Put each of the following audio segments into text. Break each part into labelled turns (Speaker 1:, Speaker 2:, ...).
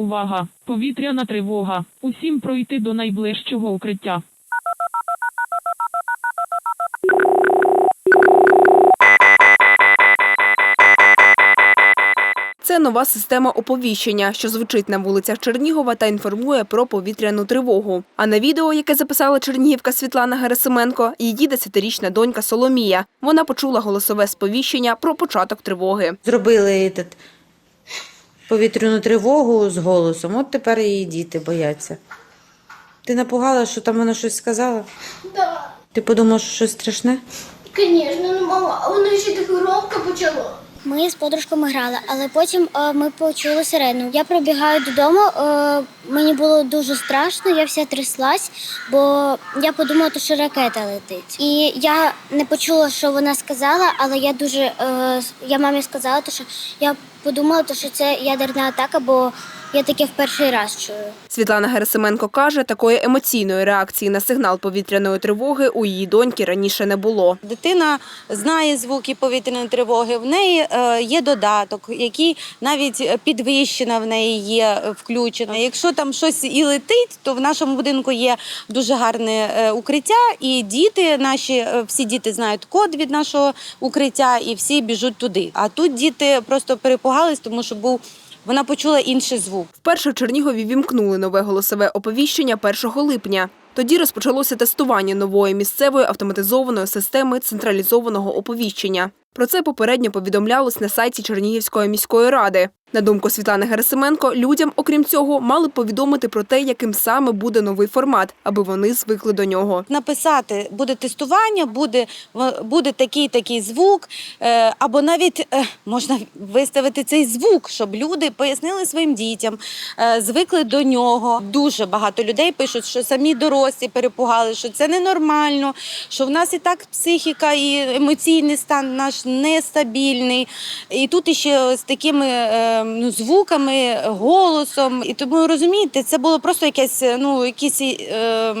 Speaker 1: Увага! Повітряна тривога. Усім пройти до найближчого укриття.
Speaker 2: Це нова система оповіщення, що звучить на вулицях Чернігова та інформує про повітряну тривогу. А на відео, яке записала чернігівка Світлана Герасименко, її десятирічна донька Соломія. Вона почула голосове сповіщення про початок тривоги.
Speaker 3: Зробили этот, повітряну тривогу з голосом. От тепер її діти бояться. Ти напугала, що там вона щось сказала?
Speaker 4: Да,
Speaker 3: Ти подумав, що щось страшне?
Speaker 4: звісно, ну мама, а воно ще так громко почало.
Speaker 5: Ми з подружками грали, але потім о, ми почули сирену. Я прибігаю додому. о, мені було дуже страшно, я вся тряслась, бо я подумала, що ракета летить. І я не почула, що вона сказала, але я дуже о, я мамі сказала, що я подумала, що це ядерна атака, бо я таке в перший раз чую.
Speaker 2: Світлана Герасименко каже, такої емоційної реакції на сигнал повітряної тривоги у її доньки раніше не було.
Speaker 6: Дитина знає звуки повітряної тривоги. В неї е, є додаток, який навіть підвищена в неї є е, включена. Якщо там щось і летить, то в нашому будинку є дуже гарне е, укриття, і діти наші е, всі діти знають код від нашого укриття, і всі біжуть туди. А тут діти просто перепугались, тому що був вона почула інший звук.
Speaker 2: Вперше в Чернігові вімкнули нове голосове оповіщення 1 липня. Тоді розпочалося тестування нової місцевої автоматизованої системи централізованого оповіщення. Про це попередньо повідомлялось на сайті Чернігівської міської ради. На думку Світлани Герасименко, людям, окрім цього, мали повідомити про те, яким саме буде новий формат, аби вони звикли до нього.
Speaker 6: написати буде тестування, буде, буде такий такий звук, е, або навіть е, можна виставити цей звук, щоб люди пояснили своїм дітям, е, звикли до нього. Дуже багато людей пишуть, що самі дорослі перепугали, що це ненормально, що в нас і так психіка і емоційний стан наш нестабільний. І тут іще з такими ну, звуками, голосом. І тому розумієте, це було просто якесь, ну, якісь. Е,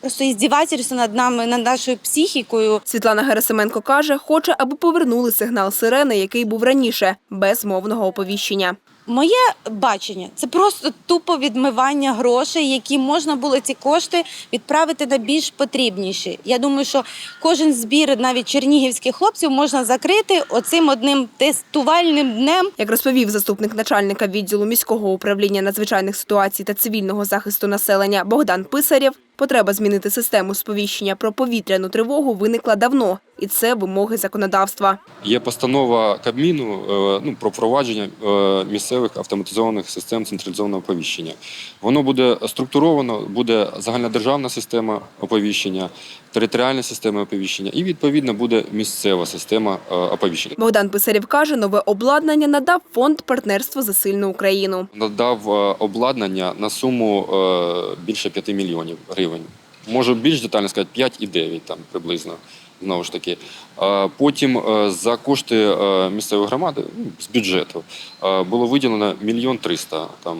Speaker 6: Просто іздівательство над нами, над нашою психікою.
Speaker 2: Світлана Герасименко каже, хоче, аби повернули сигнал сирени, який був раніше, без мовного оповіщення.
Speaker 6: Моє бачення це просто тупо відмивання грошей, які можна було ці кошти відправити на більш потрібніші. Я думаю, що кожен збір, навіть чернігівських хлопців, можна закрити оцим одним тестувальним днем.
Speaker 2: Як розповів заступник начальника відділу міського управління надзвичайних ситуацій та цивільного захисту населення Богдан Писарєв, потреба змінити систему сповіщення про повітряну тривогу виникла давно, і це вимоги законодавства.
Speaker 7: Є постанова Кабміну е, ну, про впровадження е, місцевих автоматизованих систем централізованого оповіщення. Воно буде структуровано, буде загальнодержавна система оповіщення, територіальна система оповіщення і відповідно буде місцева система е, оповіщення.
Speaker 2: Богдан Писарєв каже, нове обладнання надав фонд партнерство за сильну Україну.
Speaker 7: Надав е, обладнання на суму е, більше 5 мільйонів гривень. Можу більш детально сказати 5,9 там приблизно. Знову ж таки, потім за кошти місцевої громади ну, з бюджету було виділено мільйон триста там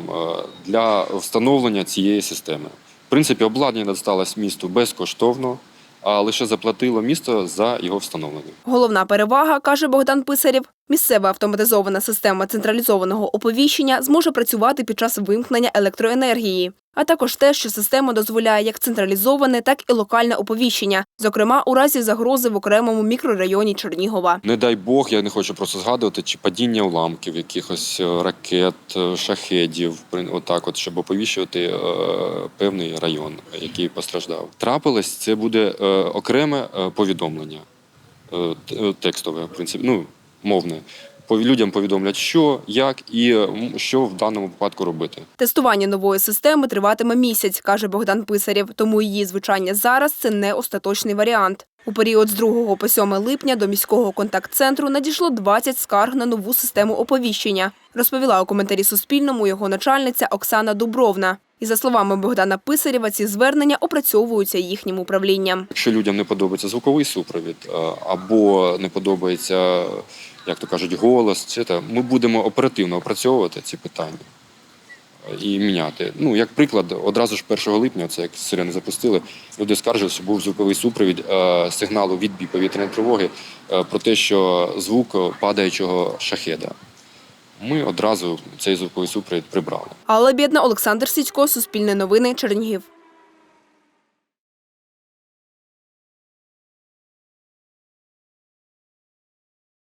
Speaker 7: для встановлення цієї системи. В принципі, обладнання досталось місту безкоштовно, а лише заплатило місто за його встановлення.
Speaker 2: Головна перевага, каже Богдан Писарєв, місцева автоматизована система централізованого оповіщення зможе працювати під час вимкнення електроенергії, а також те, що система дозволяє як централізоване, так і локальне оповіщення, зокрема у разі загрози в окремому мікрорайоні Чернігова.
Speaker 7: Не дай Бог, я не хочу просто згадувати, чи падіння уламків, якихось е, ракет, е, шахедів, отак, от, щоб оповіщувати е, певний район, який постраждав. Трапилось, це буде е, окреме е, повідомлення, е, текстове, в принципі, ну, мовне. Людям повідомлять, що, як і е, що в даному випадку робити.
Speaker 2: Тестування нової системи триватиме місяць, каже Богдан Писарєв, тому її звучання зараз це не остаточний варіант. У період з 2 по 7 липня до міського контакт-центру надійшло 20 скарг на нову систему оповіщення, розповіла у коментарі Суспільному його начальниця Оксана Дубровна. І за словами Богдана Писарєва, ці звернення опрацьовуються їхнім управлінням.
Speaker 7: Якщо людям не подобається звуковий супровід е, або не подобається, як то кажуть, голос, це та, ми будемо оперативно опрацьовувати ці питання е, і міняти. Ну, як приклад, одразу ж 1 липня, це як сирени запустили, люди скаржилися, що був звуковий супровід е, сигналу відбій повітряної тривоги про те, що звук падаючого шахеда. Ми одразу цей звуковий супровід прибрали.
Speaker 2: Алла Бєдна, Олександр Січко, Суспільне новини, Чернігів.